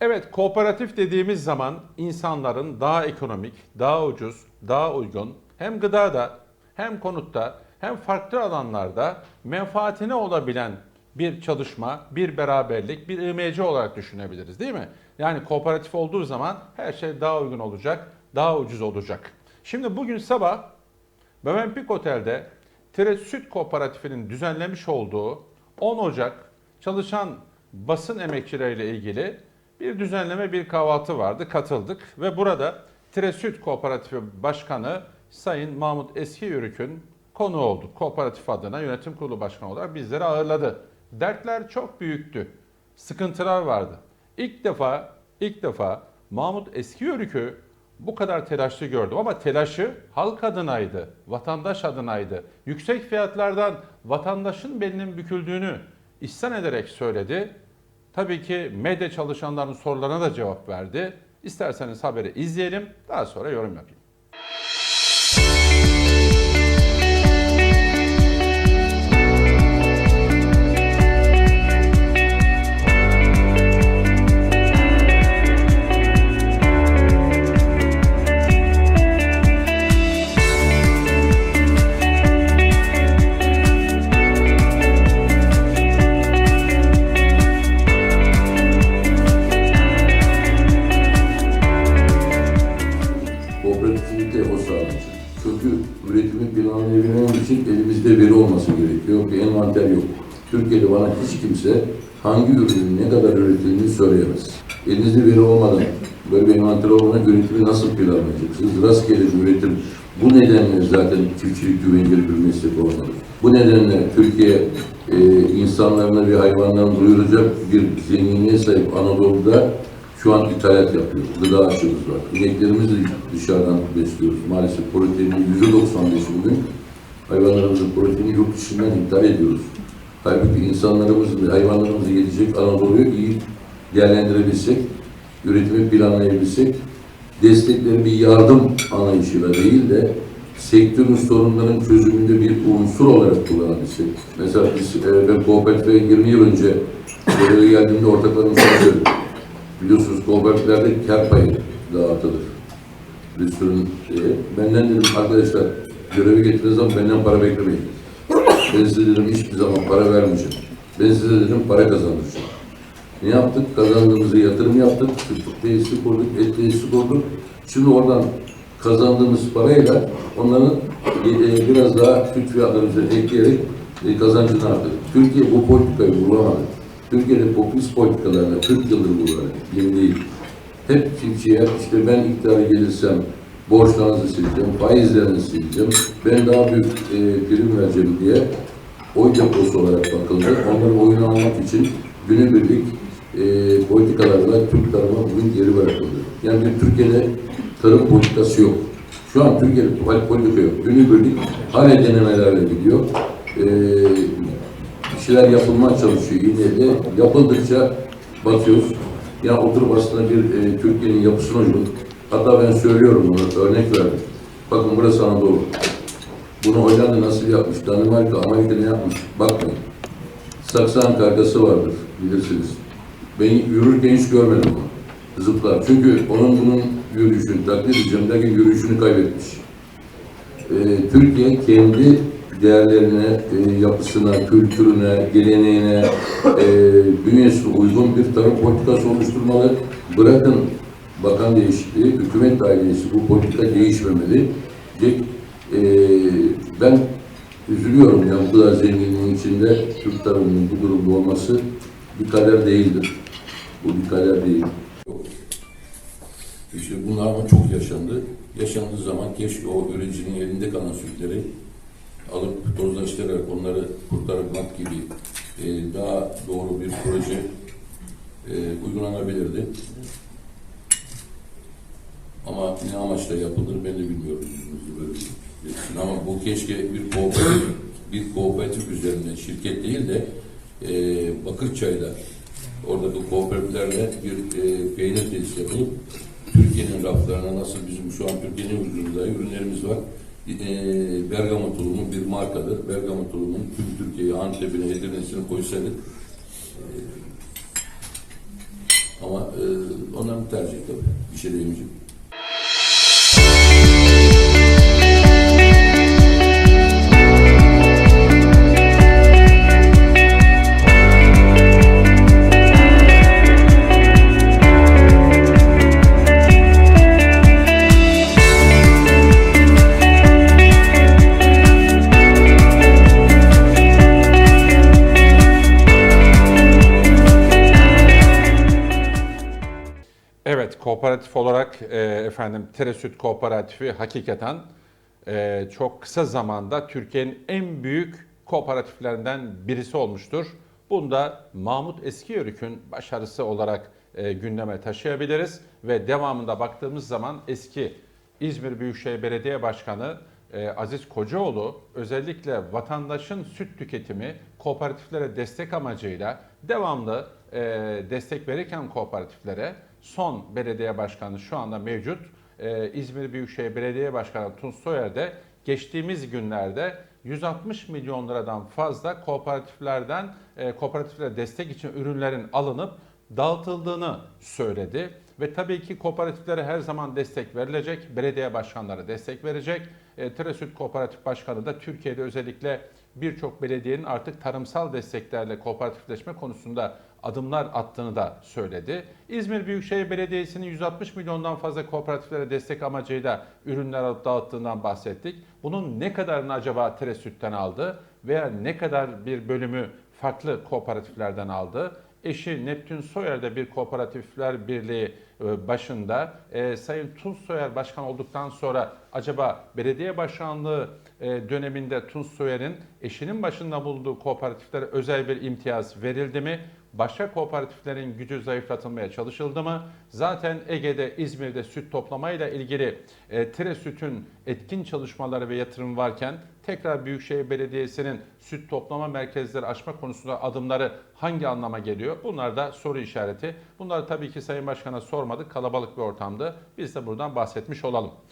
Evet, kooperatif dediğimiz zaman insanların daha ekonomik, daha ucuz, daha uygun hem gıdada hem konutta hem farklı alanlarda menfaatine olabilen bir çalışma, bir beraberlik, bir imece olarak düşünebiliriz değil mi? Yani kooperatif olduğu zaman her şey daha uygun olacak, daha ucuz olacak. Şimdi bugün sabah Mövenpik Otel'de Tire Süt Kooperatifi'nin düzenlemiş olduğu 10 Ocak çalışan basın emekçileriyle ilgili bir düzenleme bir kahvaltı vardı. Katıldık ve burada Tire Kooperatifi Başkanı Sayın Mahmut Eski Yürük'ün konu olduk. Kooperatif adına yönetim kurulu başkanı olarak bizleri ağırladı. Dertler çok büyüktü. Sıkıntılar vardı. İlk defa ilk defa Mahmut Eski Yörük'ü bu kadar telaşlı gördüm ama telaşı halk adınaydı, vatandaş adınaydı. Yüksek fiyatlardan vatandaşın belinin büküldüğünü isyan ederek söyledi. Tabii ki medya çalışanlarının sorularına da cevap verdi. İsterseniz haberi izleyelim, daha sonra yorum yapayım. Çünkü üretimi planlayabilmem için elimizde veri olması gerekiyor. Bir envanter yok. Türkiye'de bana hiç kimse hangi ürünün ne kadar üretildiğini söyleyemez. Elinizde veri olmadan, böyle bir envanter olmadan üretimi nasıl planlayacaksınız? Rastgele üretim. Bu nedenle zaten çiftçilik güvenceli bir meslek olmalı. Bu nedenle Türkiye e, insanlarına ve hayvanlarını doyuracak bir zenginliğe sahip Anadolu'da şu an ithalat yapıyoruz. Gıda açığımız var. İneklerimizi dışarıdan besliyoruz. Maalesef proteinin yüzde 95 bugün hayvanlarımızın proteini yurt dışından ithal ediyoruz. Halbuki insanlarımızın hayvanlarımızı yetecek Anadolu'yu iyi değerlendirebilsek, üretimi planlayabilsek, destekleri bir yardım anlayışıyla değil de sektörün sorunlarının çözümünde bir unsur olarak kullanabilsek. Mesela biz, e, ben kooperatife 20 yıl önce göreve geldiğimde ortaklarım söyledi. Biliyorsunuz kooperatiflerde kar payı dağıtılır. Bir sürü şeye. Benden dedim arkadaşlar görevi getirdiğiniz zaman benden para beklemeyin. Ben size dedim hiçbir zaman para vermeyeceğim. Ben size dedim para kazandıracağım. Ne yaptık? Kazandığımızı yatırım yaptık. Sütlük tesisi kurduk, et tesisi kurduk. Şimdi oradan kazandığımız parayla onların e, e, biraz daha süt fiyatlarını üzerine ekleyerek e, kazancını arttırdık. Türkiye bu politikayı bulamadı. Türkiye'de popülist politikalarla 40 yıldır bunlar, yeni değil. Hep çiftçiye işte ben iktidara gelirsem borçlarınızı sileceğim, faizlerini sileceğim, ben daha büyük e, prim vereceğim diye oy deposu olarak bakıldı. Onların oyunu almak için günübirlik e, politikalarla Türk tarımı bugün geri bırakıldı. Yani bir Türkiye'de tarım politikası yok. Şu an Türkiye'de politika yok. Günübirlik hale denemelerle gidiyor. E, şeyler yapılmaya çalışıyor yine de yapıldıkça batıyoruz. Ya oturup aslında bir e, Türkiye'nin yapısına uygun. Hatta ben söylüyorum bunu, örnek verdim. Bakın burası Anadolu. Bunu Hollanda nasıl yapmış, Danimarka, Amerika ne yapmış? Bakmayın. Saksan kargası vardır, bilirsiniz. Ben yürürken hiç görmedim onu. Zıplar. Çünkü onun bunun yürüyüşünü taklit edeceğim derken yürüyüşünü kaybetmiş. Ee, Türkiye kendi değerlerine, e, yapısına, kültürüne, geleneğine, e, bünyesine uygun bir tarım politikası oluşturmalı. Bırakın bakan değişikliği, hükümet dairesi bu politika değişmemeli. De, e, ben üzülüyorum ya bu kadar zenginliğin içinde Türk tarımının bu durumda olması bir kader değildir. Bu bir kader değil. İşte bunlar ama çok yaşandı. Yaşandığı zaman keşke o üreticinin elinde kalan sütleri alıp tozlaştırarak onları kurtarmak gibi e, daha doğru bir proje e, uygulanabilirdi. Ama ne amaçla yapılır ben de bilmiyorum. Ama bu keşke bir kooperatif, bir kooperatif üzerinden şirket değil de e, Bakırçay'da oradaki kooperatiflerle bir e, peynir tesisi yapılıp Türkiye'nin raflarına nasıl bizim şu an Türkiye'nin ürünlerimiz var. E, Bergama tulumu bir markadır. Bergama tulumunun tüm Türkiye'ye, Antep'ine, Edirne'sine koysaydık Ama e, onların tercih tabii. Bir şey diyemeyeceğim. Evet, kooperatif olarak e, efendim Teresüt Kooperatifi hakikaten e, çok kısa zamanda Türkiye'nin en büyük kooperatiflerinden birisi olmuştur. Bunda Mahmut Eskiyörük'ün başarısı olarak e, gündeme taşıyabiliriz ve devamında baktığımız zaman eski İzmir Büyükşehir Belediye Başkanı e, Aziz Kocaoğlu özellikle vatandaşın süt tüketimi kooperatiflere destek amacıyla devamlı e, destek verirken kooperatiflere son belediye başkanı şu anda mevcut e, İzmir Büyükşehir Belediye Başkanı Tunç Soyer de geçtiğimiz günlerde 160 milyon liradan fazla kooperatiflerden e, kooperatiflere destek için ürünlerin alınıp dağıtıldığını söyledi. Ve tabii ki kooperatiflere her zaman destek verilecek, belediye başkanları destek verecek. E, Tresüt Kooperatif Başkanı da Türkiye'de özellikle birçok belediyenin artık tarımsal desteklerle kooperatifleşme konusunda adımlar attığını da söyledi. İzmir Büyükşehir Belediyesi'nin 160 milyondan fazla kooperatiflere destek amacıyla ürünler alıp dağıttığından bahsettik. Bunun ne kadarını acaba Teresüt'ten aldı veya ne kadar bir bölümü farklı kooperatiflerden aldı? Eşi Neptün Soyer de bir kooperatifler birliği e, başında. E, Sayın Tunç Soyer başkan olduktan sonra acaba belediye başkanlığı döneminde Tunç Soyer'in eşinin başında bulunduğu kooperatiflere özel bir imtiyaz verildi mi? Başka kooperatiflerin gücü zayıflatılmaya çalışıldı mı? Zaten Ege'de, İzmir'de süt toplamayla ilgili e, Tire Süt'ün etkin çalışmaları ve yatırım varken tekrar Büyükşehir Belediyesi'nin süt toplama merkezleri açma konusunda adımları hangi anlama geliyor? Bunlar da soru işareti. Bunları tabii ki Sayın Başkan'a sormadık. Kalabalık bir ortamdı. Biz de buradan bahsetmiş olalım.